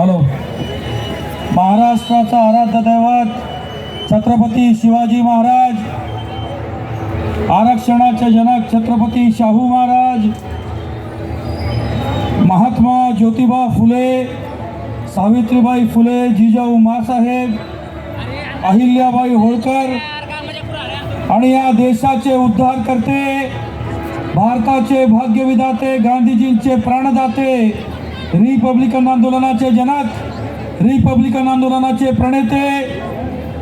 Hello. महाराष्ट्राचा आराध्य दैवत छत्रपती शिवाजी महाराज आरक्षणाचे जनक छत्रपती शाहू महाराज महात्मा ज्योतिबा फुले सावित्रीबाई फुले जिजाऊ मासाहेब अहिल्याबाई होळकर आणि या देशाचे उद्धार करते भारताचे भाग्यविधाते गांधीजींचे प्राणदाते रिपब्लिकन आंदोलनाचे जनक रिपब्लिकन आंदोलनाचे प्रणेते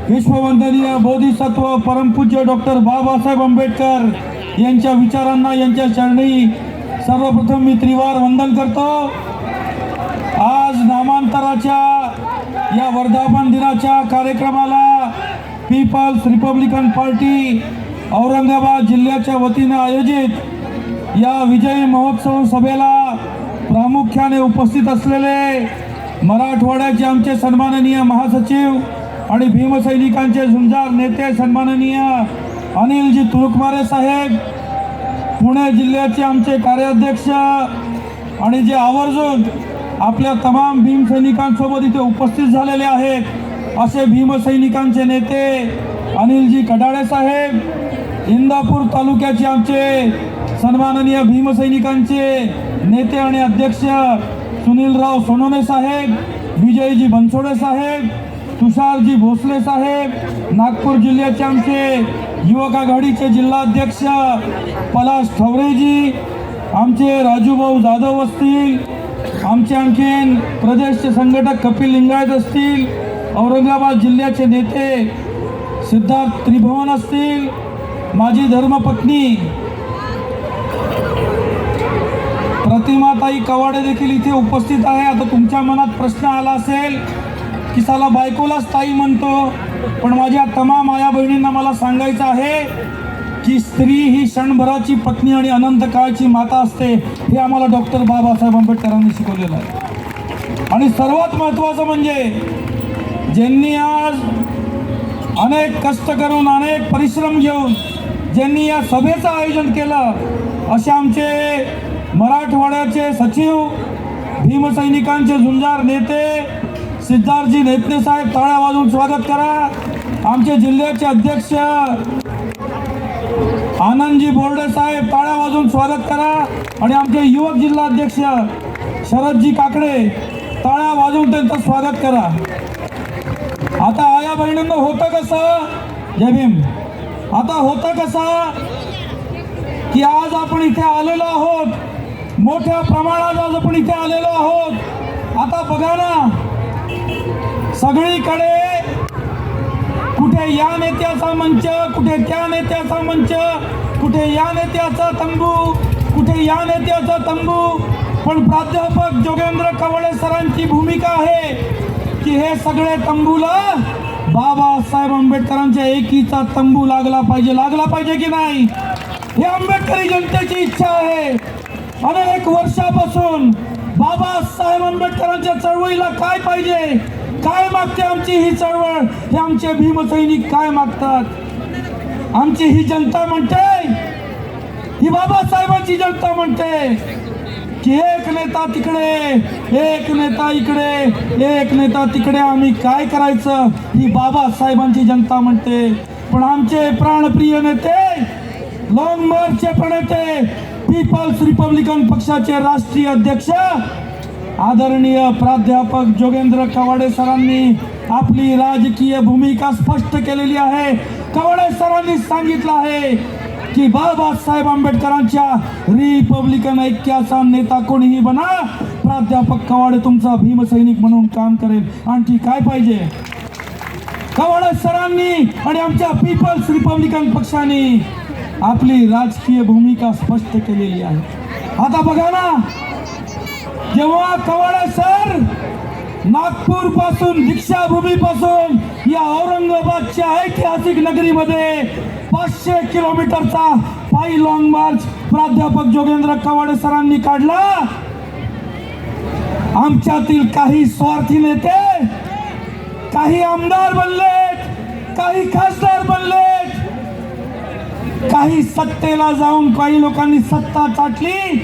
विश्ववंदनीय बोधिसत्व परमपूज्य डॉक्टर बाबासाहेब आंबेडकर यांच्या विचारांना यांच्या चरणी सर्वप्रथम मी त्रिवार वंदन करतो. आज नामांतराच्या या वर्धापन दिनाच्या कार्यक्रमाला पीपल्स रिपब्लिकन पार्टी औरंगाबाद जिल्ह्याच्या वतीनं आयोजित या विजयी महोत्सव सभेला प्रामुख्याने उपस्थित असलेले मराठवाड्याचे आमचे सन्माननीय महासचिव आणि भीमसैनिकांचे झुंजार नेते सन्माननीय अनिलजी तुरुकमारे साहेब पुणे जिल्ह्याचे आमचे कार्याध्यक्ष आणि जे आवर्जून आपल्या तमाम भीमसैनिकांसोबत इथे उपस्थित झालेले आहेत असे भीमसैनिकांचे नेते अनिलजी कडाळे साहेब इंदापूर तालुक्याचे आमचे सन्माननीय भीमसैनिकांचे नेते आणि अध्यक्ष सुनीलराव सोनोने साहेब विजयजी बनसोडे साहेब तुषारजी भोसले साहेब नागपूर जिल्ह्याचे आमचे युवक आघाडीचे जिल्हाध्यक्ष पलाश ठवरेजी आमचे राजूभाऊ जाधव असतील आमचे आणखीन प्रदेशचे संघटक कपिल लिंगायत असतील औरंगाबाद जिल्ह्याचे नेते सिद्धार्थ त्रिभुवन असतील माझी धर्मपत्नी प्रतिमाताई कवाडे देखील इथे उपस्थित आहे. आता तुमच्या मनात प्रश्न आला असेल की साला बायकोलाच ताई म्हणतो. पण माझ्या तमाम आया बहिणींना मला सांगायचं आहे की स्त्री ही क्षणभराची पत्नी आणि अनंत काळची माता असते हे आम्हाला डॉक्टर बाबासाहेब आंबेडकरांनी शिकवलेलं आहे. आणि सर्वात महत्त्वाचं म्हणजे ज्यांनी आज अनेक कष्ट करून अनेक परिश्रम घेऊन ज्यांनी या सभेचं आयोजन केलं असे आमचे मराठवाड्याचे सचिव भीमसैनिकांचे झुंजार नेते सिद्धार्थजी नेतने साहेब टाळ्या वाजवून स्वागत करा. आमचे जिल्ह्याचे अध्यक्ष आनंदजी बोर्डे साहेब टाळ्या वाजवून स्वागत करा. आणि आमचे युवक जिल्हा अध्यक्ष शरदजी काकडे टाळ्या वाजवून त्यांचं स्वागत करा. आता आया बहिणींना होतं कसं? जय भीम. आता होतं कसं? की आज आपण इथे आलेलो आहोत. मोठ्या प्रमाणात आज आपण इथे आलेलो आहोत. आता बघा ना सगळीकडे कुठे या नेत्याचा मंच कुठे त्या नेत्याचा मंच कुठे या नेत्याचा तंबू कुठे या नेत्याचा तंबू. पण प्राध्यापक जोगेंद्र कवळे सरांची भूमिका आहे की हे सगळे तंबूला बाबासाहेब आंबेडकरांच्या एकीचा तंबू लागला पाहिजे. लागला पाहिजे की नाही? हे आंबेडकरी जनतेची इच्छा आहे. अनेक वर्षापासून बाबासाहेब आंबेडकरांच्या चळवळीला काय पाहिजे? काय मागते आमची ही चळवळ? हे आमचे भीमसैनिक काय मागतात? आमची ही जनता म्हणते ही बाबासाहेबांची जनता म्हणते की एक नेता तिकडे एक नेता इकडे एक नेता तिकडे. आम्ही काय करायचं? ही बाबासाहेबांची जनता म्हणते. पण आमचे प्राणप्रिय नेते लॉंग मार्च प्रणेते पीपल्स रिपब्लिकन पक्षाचे राष्ट्रीय अध्यक्ष आदरणीय प्राध्यापक जोगेंद्र कवाडे सरांनी आपली राजकीय भूमिका स्पष्ट केलेली आहे. कवाडे सरांनी सांगितलं आहे की बाबासाहेब आंबेडकरांच्या रिपब्लिकन ऐक्याचा नेता कोणीही बना प्राध्यापक कवाडे तुमचा भीमसैनिक म्हणून काम करेल. आणखी काय पाहिजे? कवाडे सरांनी आणि आमच्या पीपल्स रिपब्लिकन पक्षाने आपली राजकीय भूमिका स्पष्ट केलेली आहे. आता बघा ना जेव्हा कवाडे सर नागपूरपासून दीक्षाभूमी पासून या औरंगाबादच्या ऐतिहासिक नगरीमध्ये पाचशे किलोमीटरचा पायी लॉंग मार्च प्राध्यापक जोगेंद्र कवाडे सरांनी काढला. आमच्यातील काही स्वार्थी नेते काही आमदार बनले काही खासदार बनले काही सत्तेला जाऊन काही लोकांनी सत्ता चाटली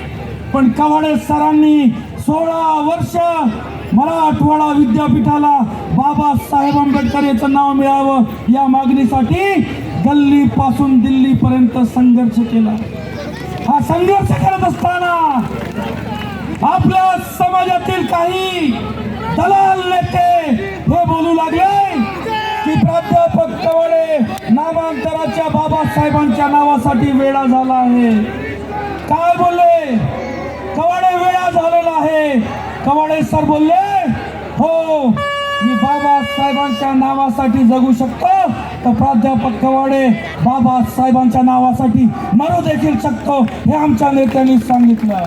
पण कवाडे सरांनी सोळा वर्ष मराठवाडा विद्यापीठाला बाबासाहेब आंबेडकर याचं नाव मिळावं या मागणीसाठी गल्लीपासून दिल्लीपर्यंत संघर्ष केला. हा संघर्ष करत असताना आपल्या समाजातील काही दलाल नेते हे बोलू लागले की प्राध्यापक आठवले नामांतराच्या बाबासाहेबांच्या नावासाठी वेळा झाला आहे. काय बोलले? कवाडे वेळा झालेला आहे. कवाडे सर बोलले हो मी बाबासाहेबांच्या नावासाठी जगू शकतो तर प्राध्यापक कवाडे बाबासाहेबांच्या नावासाठी मरू देखील शकतो हे आमच्या नेत्यांनी सांगितलं.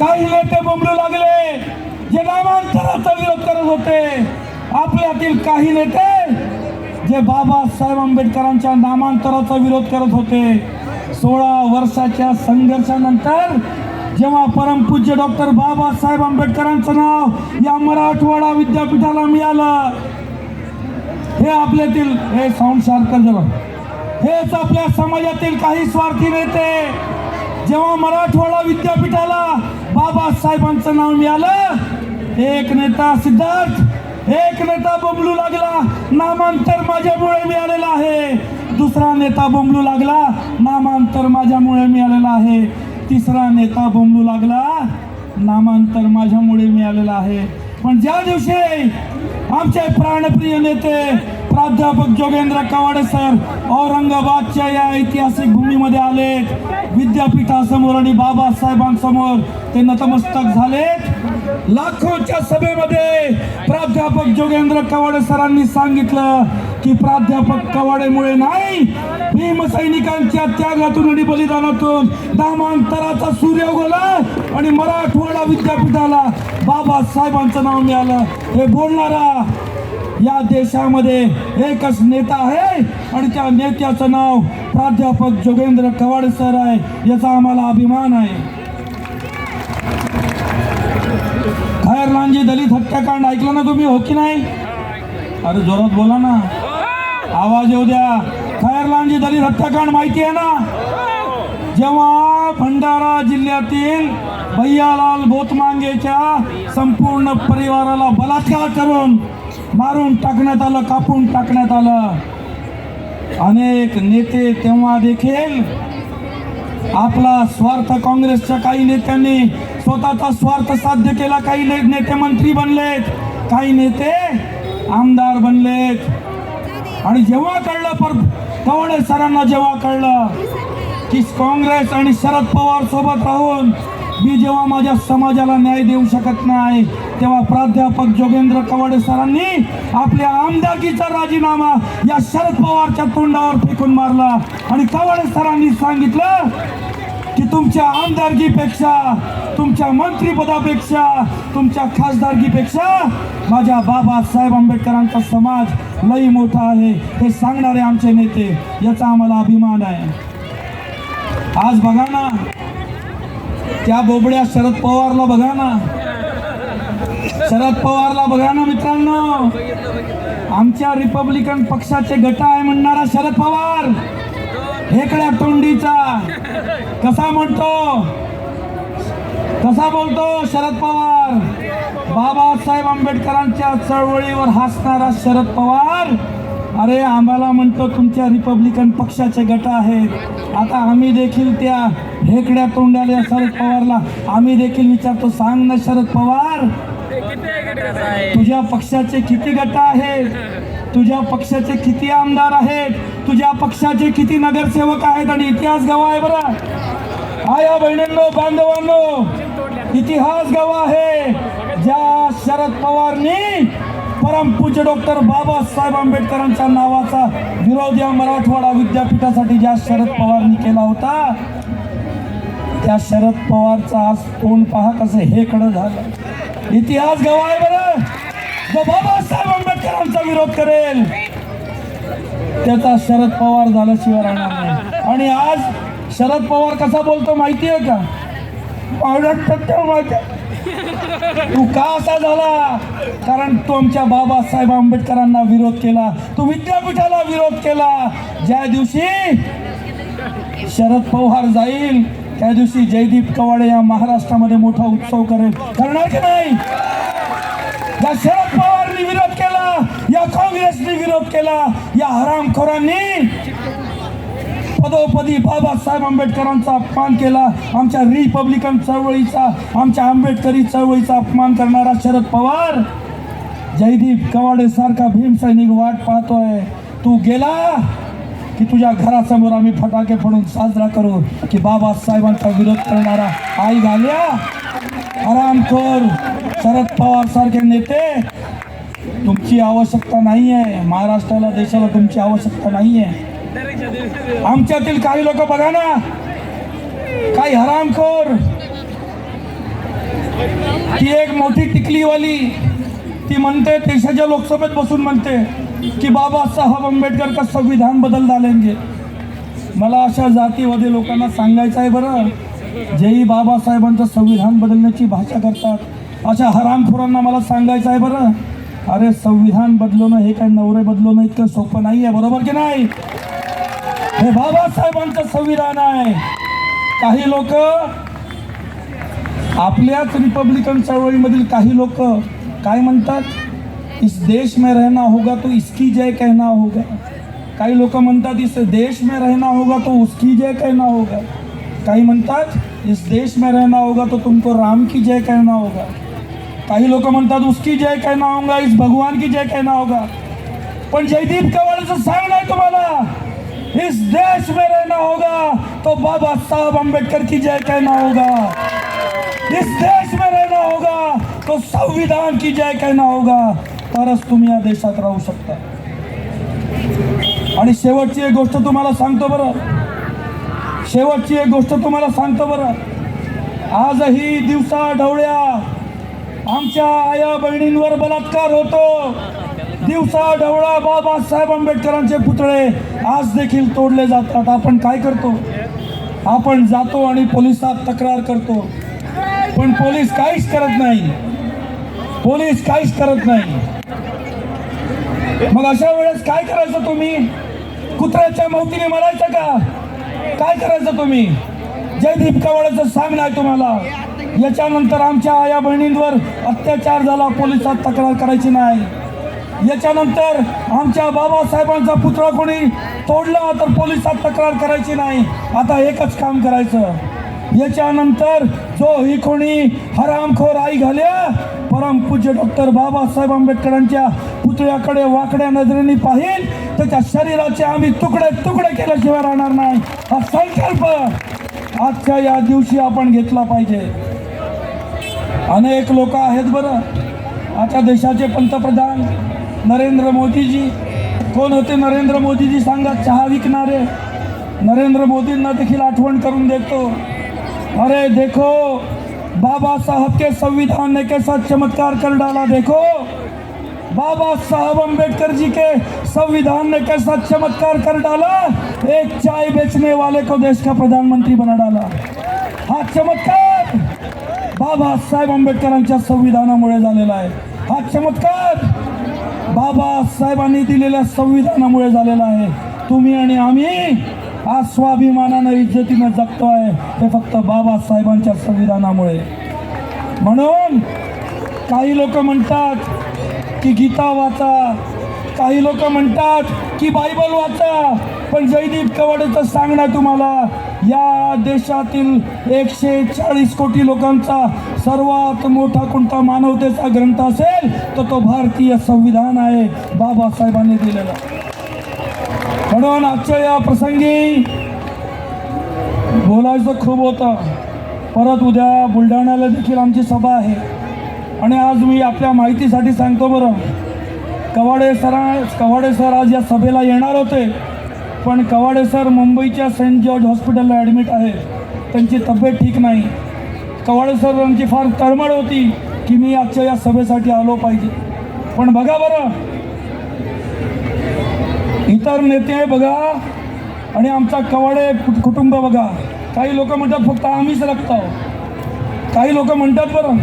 काही नेते बोंबलू लागले जे नामांतराचा विरोध करत होते. आपल्यातील काही नेते जे बाबासाहेब आंबेडकरांच्या नामांतराचा विरोध करत होते सोळा वर्षाच्या संघर्षानंतर जेव्हा परमपूज्य डॉक्टर बाबासाहेब आंबेडकरांचं नाव या मराठवाडा विद्यापीठाला मिळालं हे आपल्यातील हे साऊंड सारखं जरा हेच आपल्या समाजातील काही स्वार्थी नेते जेव्हा मराठवाडा विद्यापीठाला बाबासाहेबांचं नाव मिळालं एक नेता सिद्धार्थ एक नेता बोंबलू लागला नामांतर माझ्यामुळे मिळालेलं आहे. दुसरा नेता बोंबलू लागला नामांतर माझ्यामुळे मिळालेलं आहे. तिसरा नेता बोंबलू लागला नामांतर माझ्यामुळे मिळालेलं आहे. पण ज्या दिवशी आमचे प्राणप्रिय नेते प्राध्यापक जोगेंद्र कवाडे सर औरंगाबादच्या या ऐतिहासिक भूमीमध्ये आले. विद्यापीठासमोर आणि बाबासाहेबांसमोर ते नतमस्तक झाले लाखोच्या सभेमध्ये प्राध्यापक जोगेंद्र कवाडे सरांनी सांगितलं की प्राध्यापक कवाडेमुळे नाही भीमसैनिकांच्या त्यागातून आणि बलिदानातून नामांतराचा सूर्य उगवला आणि मराठवाडा विद्यापीठाला बाबासाहेबांचं नाव मिळालं. हे बोलणारा या देशामध्ये एकच नेता आहे आणि त्या नेत्याचं नाव प्राध्यापक जोगेंद्र कवाड सर आहे याचा आम्हाला अभिमान आहे. खैरलांजी दलित हत्याकांड ऐकलं ना तुम्ही हो की नाही? अरे जोरात बोला ना. आवाज येऊ द्या. खैरलांजी दलित हत्याकांड माहिती आहे ना? जेव्हा भंडारा जिल्ह्यातील भैयालाल बोतमांगेच्या संपूर्ण परिवाराला बलात्कार करून मारून टाकण्यात आलं कापून टाकण्यात आलं. अनेक नेते तेव्हा देखील आपला स्वार्थ काँग्रेसच्या काही नेत्यांनी स्वतःचा स्वार्थ साध्य केला. काही नेते मंत्री बनलेत काही नेते आमदार बनलेत. आणि जेव्हा कळलं पर कवडे सरांना जेव्हा कळलं की काँग्रेस आणि शरद पवार सोबत राहून मी जेव्हा माझ्या समाजाला न्याय देऊ शकत नाही तेव्हा प्राध्यापक जोगेंद्र कवाडे सरांनी आपल्या आमदारकीचा राजीनामा या शरद पवारच्या तोंडावर फेकून मारला. आणि कवाडे सरांनी सांगितलं की तुमच्या आमदारकीपेक्षा तुमच्या मंत्रिपदापेक्षा तुमच्या खासदारकीपेक्षा माझ्या बाबासाहेब आंबेडकरांचा समाज लई मोठा आहे हे सांगणारे आमचे नेते याचा आम्हाला अभिमान आहे. आज बघा ना त्या बोबड्या शरद पवारला बघा ना. शरद पवारला बघा ना मित्रांनो. आमच्या रिपब्लिकन पक्षाचे गट आहे म्हणणारा शरद पवार. हेकड्या तोंडीचा. कसा म्हणतो? कसा बोलतो शरद पवार? बाबासाहेब आंबेडकरांच्या चळवळीवर हसणारा शरद पवार. अरे आम्हाला म्हणतो तुमच्या रिपब्लिकन पक्षाचे गट आहेत. आता आम्ही देखील त्या हेकड्या तोंडाल्या शरद पवारला आम्ही देखील विचारतो सांग ना शरद पवार तुझ्या पक्षाचे किती गट आहेत? तुझ्या पक्षाचे किती आमदार आहेत? तुझ्या पक्षाचे किती नगरसेवक आहेत? आणि इतिहास गवा आहे बरा. आया बहिणींनो बांधवांनो इतिहास गवा आहे. ज्या शरद पवारनी परमपूज्य डॉक्टर बाबासाहेब आंबेडकरांच्या नावाचा विरोध या मराठवाडा विद्यापीठासाठी ज्या शरद पवारनी केला होता त्या शरद पवारचा आज तोंड पहा कसं हे कडं झालं. इतिहास गवाय बरं. जो बाबासाहेब आंबेडकरांचा विरोध करेल त्याचा शरद पवार झाल्याशिवाय राहणार नाही. आणि आज शरद पवार कसा बोलतो माहिती आहे का माहिती तू का असा झाला? कारण तू आमच्या बाबासाहेब आंबेडकरांना विरोध केला. तू विद्यापीठाला विरोध केला. ज्या दिवशी शरद पवार जाईल त्या दिवशी जयदीप कवाडे या महाराष्ट्रामध्ये मोठा उत्सव करेल. करणार की नाही? या शरद पवारनी विरोध केला या काँग्रेसने विरोध केला या हरामखोरांनी पदोपदी बाबासाहेब आंबेडकरांचा अपमान केला. आमच्या रिपब्लिकन चळवळीचा आमच्या आंबेडकरी चळवळीचा अपमान करणारा शरद पवार. जयदीप कवाडे सारखा भीमसैनिक वाट पाहतोय. तू गेला की तुझ्या घरासमोर आम्ही फटाके फोडून साजरा करू की बाबासाहेबांचा विरोध करणारा आई घाल्या. कर शरद पवार सारखे नेते. तुमची आवश्यकता नाही आहे महाराष्ट्राला देशाला तुमची आवश्यकता नाही आहे आमच्यातील काही लोक बघा ना. काही हरामखोर ती एक मोठी टिकलीवाली ती म्हणते देशाच्या लोकसभेत बसून म्हणते की बाबासाहेब आंबेडकर का संविधान बदल डालेंगे मला अशा जातीवादी लोकांना सांगायचं आहे बरं. जेही बाबासाहेबांचं संविधान बदलण्याची भाषा करतात अशा हरामखोरांना मला सांगायचं आहे बरं. अरे संविधान बदलवणं हे काय नवरे बदलवणं इतकं सोपं नाही आहे बरोबर की नाही? हे बाबासाहेबांचं संविधान आहे. काही लोक आपल्याच रिपब्लिकन चळवळीमधील काही लोक काय म्हणतात? इस देश में रहना होगा तो इसकी जय कहना होगा. काही लोक म्हणतात इस देश में रहना होगा तो उसकी जय कहना होगा. काही म्हणतात इस देश में रहना होगा तो तुमको राम की जय कहना होगा. काही लोक म्हणतात उसकी जय कहना होगा इस भगवान की जय कहना होगा. पण जयदीप कवाळचं सांग नाही तुम्हाला. इस देश में रहना होगा तो बाबा साहब अंबेडकर की जय कहना होगा। इस देश में रहना होगा तो संविधान की जय कहना होगा। तरच तुम्ही या देशात राहू शकता। आणि शेवटची एक गोष्ट तुम्हाला सांगतो बरं। शेवटची एक गोष्ट तुम्हाला सांगतो बरं। आजही दिवसा ढवळ्या आमच्या आया बहिणींवर बलात्कार होतो। दिवसा ढवळा बाबासाहेब आंबेडकरांचे पुतळे आज देखील तोडले जातात. आपण काय करतो? आपण जातो आणि पोलिसात तक्रार करतो. पण पोलीस काहीच करत नाही. पोलीस काहीच करत नाही. मग अशा वेळेस काय करायचं तुम्ही? कुत्र्याच्या मौतीने मरायचं का? काय करायचं तुम्ही? जयदीप कवाडाचं सांग नाही तुम्हाला. याच्यानंतर आमच्या आया बहिणींवर अत्याचार झाला पोलिसात तक्रार करायची नाही. याच्यानंतर आमच्या बाबासाहेबांचा पुतळा कोणी तोडला तर पोलिसात तक्रार करायची नाही. आता एकच काम करायचं. याच्यानंतर जो ही कोणी हरामखोर आई घाल्या परमपूज्य डॉक्टर बाबासाहेब आंबेडकरांच्या पुतळ्याकडे वाकड्या नजरेने पाहिल त्याच्या शरीराचे आम्ही तुकडे तुकडे केल्याशिवाय राहणार नाही. हा संकल्प आजच्या या दिवशी आपण घेतला पाहिजे. अनेक लोक आहेत बरं. आता देशाचे पंतप्रधान नरेंद्र मोदीजी. कोण होते नरेंद्र मोदीजी सांगा चहा विकणारे. नरेंद्र मोदींना देखील आठवण करून देतो. अरे देखो बाबा साहब के संविधान ने कैसा चमत्कार कर डाला देखो. बाबा साहब अम्बेडकर जी के संविधान ने कैसा चमत्कार कर डाला. एक चाय बेचने वाले को देश का प्रधानमंत्री बना डाला. हा चमत्कार बाबासाहेब आंबेडकरांच्या संविधानामुळे झालेला आहे. हा चमत्कार बाबासाहेबांनी दिलेल्या संविधानामुळे झालेला आहे. तुम्ही आणि आम्ही आज स्वाभिमानानं इज्जतीनं जगतोय. ते फक्त बाबासाहेबांच्या संविधानामुळे. म्हणून काही लोक म्हणतात की गीता वाचा. काही लोक म्हणतात की बायबल वाचा. पण जयदीप कवाडेचं सांगणं तुम्हाला या देशातील एकशे चाळीस कोटी लोकांचा सर्वात मोठा कोणता मानवतेचा ग्रंथ असेल? तर तो भारतीय संविधान आहे बाबासाहेबांनी दिलेला. म्हणून आजच्या या प्रसंगी बोलायचं खूप होतं. परत उद्या बुलढाण्याला देखील आमची सभा आहे. आणि आज मी आपल्या माहितीसाठी सांगतो बरं. कवाडे सरा कवाडे सर आज या सभेला येणार होते. पण कवाडे सर मुंबईच्या सेंट जॉर्ज हॉस्पिटलला ॲडमिट आहे. त्यांची तब्येत ठीक नाही. कवाडे सरांची फार तळमळ होती. की मी आजच्या या सभेसाठी आलो पाहिजे. पण बघा बरं. इतर नेते बघा. आणि आमचा कवाडे कुटुंब बघा. काही लोक म्हणतात फक्त आम्हीच रक्त आहोत. काही लोक म्हणतात बरं.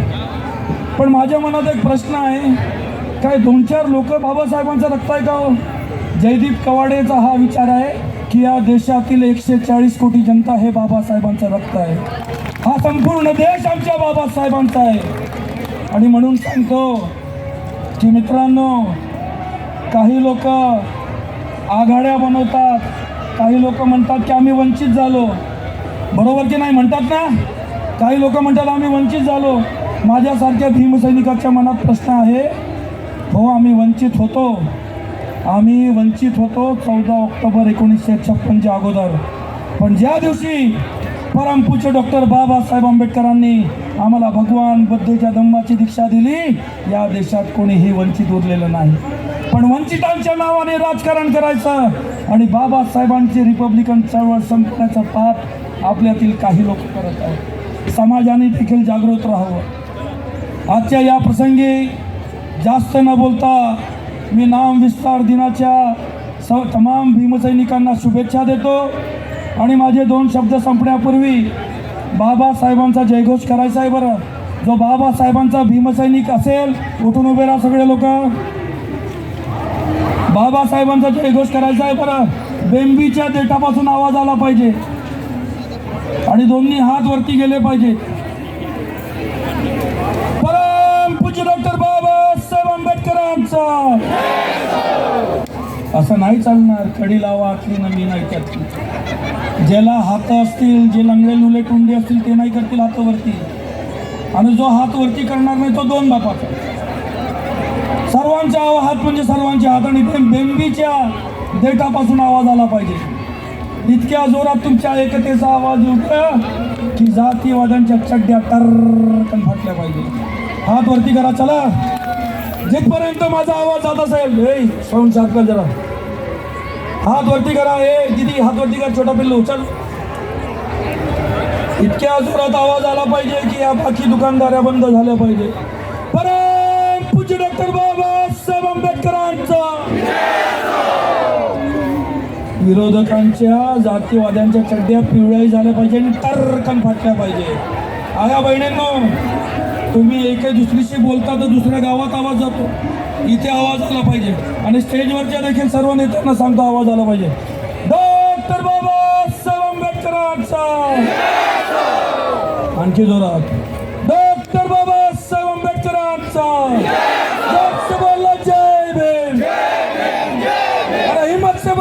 पण माझ्या मनात एक प्रश्न आहे. काय दोन चार लोक बाबासाहेबांचं रक्त आहे का हो? जयदीप कवाडेचा हा विचार आहे की या देशातील एकशे चाळीस कोटी जनता हे बाबासाहेबांचं रक्त आहे. हा संपूर्ण देश आमच्या बाबासाहेबांचा आहे. आणि म्हणून सांगतो की मित्रांनो काही लोक आघाड्या बनवतात. काही लोक म्हणतात की आम्ही वंचित झालो. बरोबर की नाही? म्हणतात ना? काही लोक म्हणतात आम्ही वंचित झालो. माझ्यासारख्या भीमसैनिकाच्या मनात प्रश्न आहे हो आम्ही वंचित होतो. आम्ही वंचित होतो चौदा ऑक्टोबर एकोणीसशे छप्पनच्या अगोदर. पण ज्या दिवशी परमपूज्य डॉक्टर बाबासाहेब आंबेडकरांनी आम्हाला भगवान बुद्धच्या धम्माची दीक्षा दिली. या देशात कोणीही वंचित उरलेलं नाही. पण वंचितांच्या नावाने राजकारण करायचं आणि बाबासाहेबांची रिपब्लिकन चळवळ संपण्याचा पाप आपल्यातील काही लोक करत आहेत. समाजाने देखील जागृत राहावं. आजच्या या प्रसंगी जास्त न बोलता मी नाम विस्तार दिनाच्या स तमाम भीमसैनिकांना शुभेच्छा देतो. आणि माझे दोन शब्द संपण्यापूर्वी बाबासाहेबांचा जयघोष करायचा आहे बरं. जो बाबासाहेबांचा भीमसैनिक असेल उठून उभे राहा सगळे लोक. बाबासाहेबांचा जयघोष करायचा आहे बरं. बेंबीच्या देठापासून आवाज आला पाहिजे. आणि दोन्ही हात वरती गेले पाहिजे. परम पूज्य डॉक्टर बाबासाहेब आंबेडकरांचा. असं नाही चालणार. कडी लावा की नवीन मी ज्याला हात असतील जे लंगडे लुले टुंडे असतील ते नाही करतील हातावरती. आणि जो हात वरती करणार नाही तो दोन बापाचा. सर्वांचा आवा- हात म्हणजे सर्वांचे हात आणि ते बेंबीच्या देठापासून आवाज आला पाहिजे. इतक्या जोरात तुमच्या एकतेचा आवाज उठला की जातीवाद्यांच्या चड्ड्या टर्कन फाटल्या पाहिजे. हात वरती करा चला. जिथपर्यंत माझा आवाज जात असेल हे साऊंड सारखा जरा. हात वरती करा हे दिदी हात वरती करा छोटा पिल्लू चल. इतक्या जोरात आवाज आला पाहिजे की या बाकी दुकानदाऱ्या बंद झाल्या पाहिजे. परम पूज्य डॉक्टर बाबासाहेब आंबेडकरांचा. विरोधकांच्या जातीवाद्यांच्या चड्ड्या पिवळ्याही झाल्या पाहिजे आणि टर्कन फाटल्या पाहिजे. आया बहिणींनो तुम्ही एके दुसरीशी बोलता तर दुसऱ्या गावात आवाज जातो. इथे आवाज आला पाहिजे. आणि स्टेजवरच्या देखील सर्व नेत्यांना सांगतो आवाज आला पाहिजे. डॉक्टर बाबासाहेब आंबेडकरांचा आणखी जोरात. डॉक्टर बाबासाहेब आंबेडकरांचा अरे हिम्मत से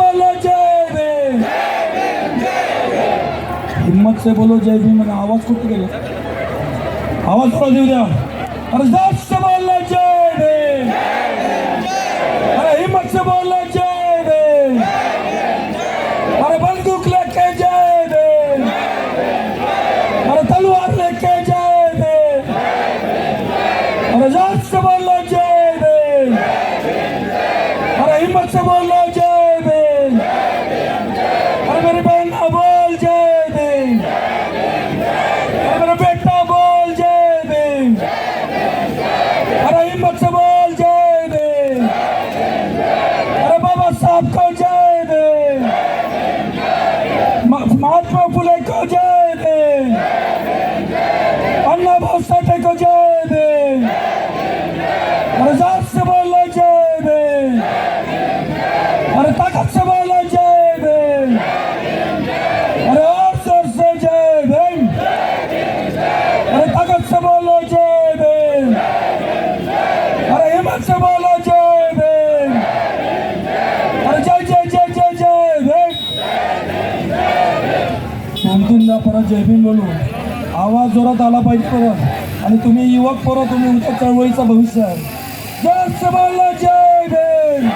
बोलो जय भीम. आवाज कुठे गेला? आवाज थोडा देऊ द्या. अरे जोर से बोलो जय भीम अरे हिम्मत से बोलो जय भीम। अरे बंदूक लेके जय भीम। अरे तलवार लेके जय भीम। अरे जोर से बोलो जय भीम। अरे हिम्मत से बोलो जय भीम अरे मेरी बहन बोल जय भीम अरे मेरा बेटा बोल जय भीम अरे हिम्मत से बोल जय भीम अरे बाबा साहब को जय भीम म- महात्मा फुले को जय भीम अन्ना भाऊ साठे को जय भीम अरे जोर से बोलो जय भीम अरे ताकत से बोलो जय भीम अरे और जोर से जय भीम अरे ताकत से बोलो जय भीम अरे हिम्मत से बोलो जय भीम! अरे जय जय जय जय जय भीम! दोन तीनदा परत जय भीम बोलू. आवाज जोरात आला पाहिजे परत. आणि तुम्ही युवक पोरं तुम्ही उद्या चळवळीचं भविष्य आहे. जोर से बोलो जय भीम!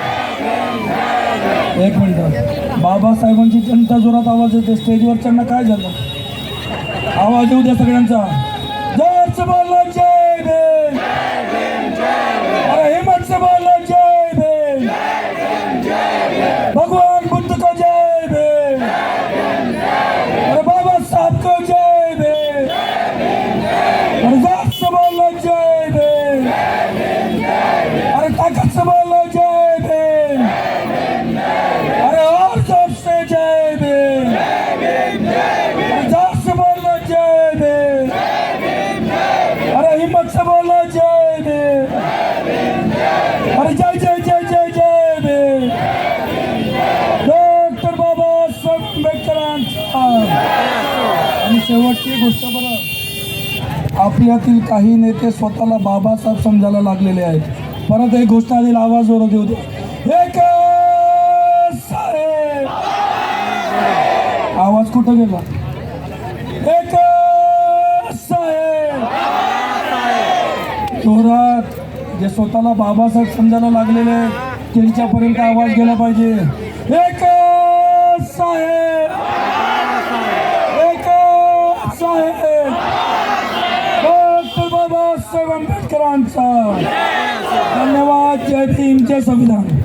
एक मिनिट. बाबासाहेबांची जनता जोरात आवाज येते. स्टेजवरच्यांना काय झालं? आवाज येऊ द्या सगळ्यांचा. आपल्यातील काही नेते स्वतःला बाबासाहेब समजायला लागलेले आहेत. परत एक घोषणा आली आवाज जोरात होते एक साहेब. आवाज कुठं गेला? एक साहेब. जोरात. जे स्वतःला बाबासाहेब समजायला लागलेले आहेत, त्यांच्यापर्यंत आवाज गेला पाहिजे. एक साहेब एक साहेब डॉक्टर बाबासाहेब आंबेडकरांचा धन्यवाद. जय भीम. जय संविधान.